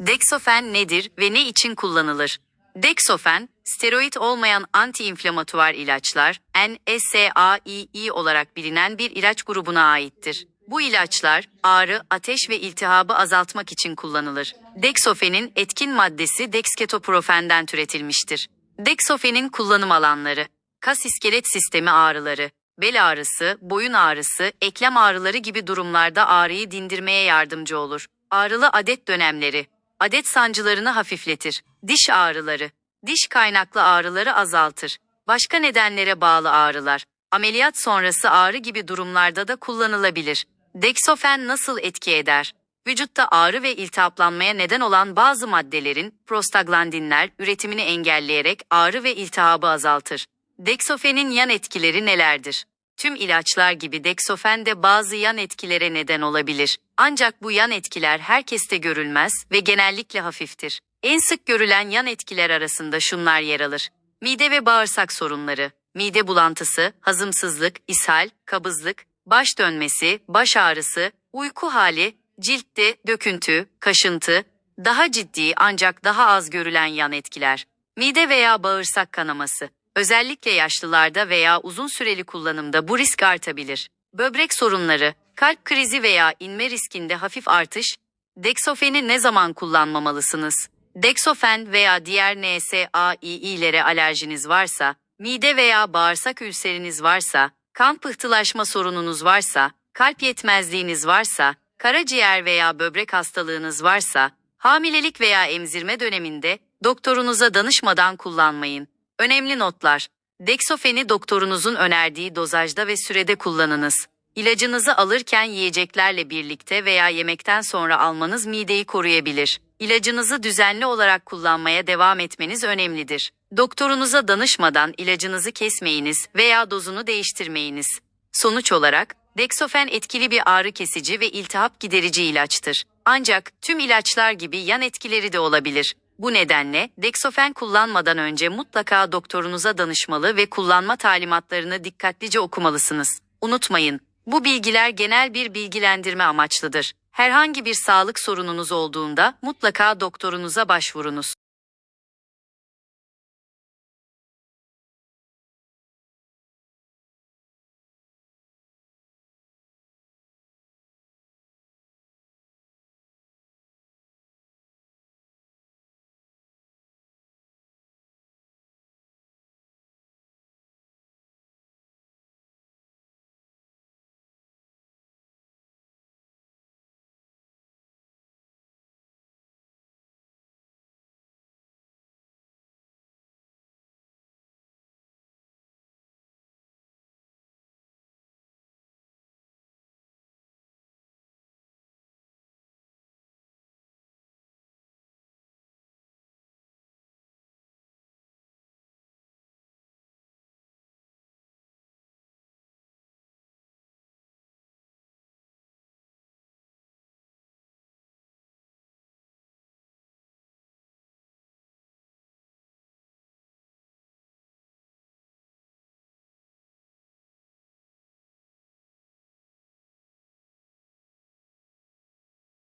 Deksofen nedir ve ne için kullanılır? Deksofen, steroid olmayan antiinflamatuar ilaçlar, NSAID olarak bilinen bir ilaç grubuna aittir. Bu ilaçlar ağrı, ateş ve iltihabı azaltmak için kullanılır. Deksofenin etkin maddesi dexketoprofenden türetilmiştir. Deksofenin kullanım alanları, kas iskelet sistemi ağrıları, bel ağrısı, boyun ağrısı, eklem ağrıları gibi durumlarda ağrıyı dindirmeye yardımcı olur. Ağrılı adet dönemleri, adet sancılarını hafifletir. Diş ağrıları, diş kaynaklı ağrıları azaltır. Başka nedenlere bağlı ağrılar, ameliyat sonrası ağrı gibi durumlarda da kullanılabilir. Deksofen nasıl etki eder? Vücutta ağrı ve iltihaplanmaya neden olan bazı maddelerin prostaglandinler üretimini engelleyerek ağrı ve iltihabı azaltır. Deksofenin yan etkileri nelerdir? Tüm ilaçlar gibi deksofen de bazı yan etkilere neden olabilir. Ancak bu yan etkiler herkeste görülmez ve genellikle hafiftir. En sık görülen yan etkiler arasında şunlar yer alır. Mide ve bağırsak sorunları, mide bulantısı, hazımsızlık, ishal, kabızlık, baş dönmesi, baş ağrısı, uyku hali, ciltte döküntü, kaşıntı, daha ciddi ancak daha az görülen yan etkiler. Mide veya bağırsak kanaması. Özellikle yaşlılarda veya uzun süreli kullanımda bu risk artabilir. Böbrek sorunları, kalp krizi veya inme riskinde hafif artış. Deksofeni ne zaman kullanmamalısınız? Deksofen veya diğer NSAID'lere alerjiniz varsa, mide veya bağırsak ülseriniz varsa, kan pıhtılaşma sorununuz varsa, kalp yetmezliğiniz varsa, karaciğer veya böbrek hastalığınız varsa, hamilelik veya emzirme döneminde doktorunuza danışmadan kullanmayın. Önemli notlar. Deksofeni doktorunuzun önerdiği dozajda ve sürede kullanınız. İlacınızı alırken yiyeceklerle birlikte veya yemekten sonra almanız mideyi koruyabilir. İlacınızı düzenli olarak kullanmaya devam etmeniz önemlidir. Doktorunuza danışmadan ilacınızı kesmeyiniz veya dozunu değiştirmeyiniz. Sonuç olarak, Deksofen etkili bir ağrı kesici ve iltihap giderici ilaçtır. Ancak tüm ilaçlar gibi yan etkileri de olabilir. Bu nedenle Deksofen kullanmadan önce mutlaka doktorunuza danışmalı ve kullanma talimatlarını dikkatlice okumalısınız. Unutmayın, bu bilgiler genel bir bilgilendirme amaçlıdır. Herhangi bir sağlık sorununuz olduğunda mutlaka doktorunuza başvurunuz.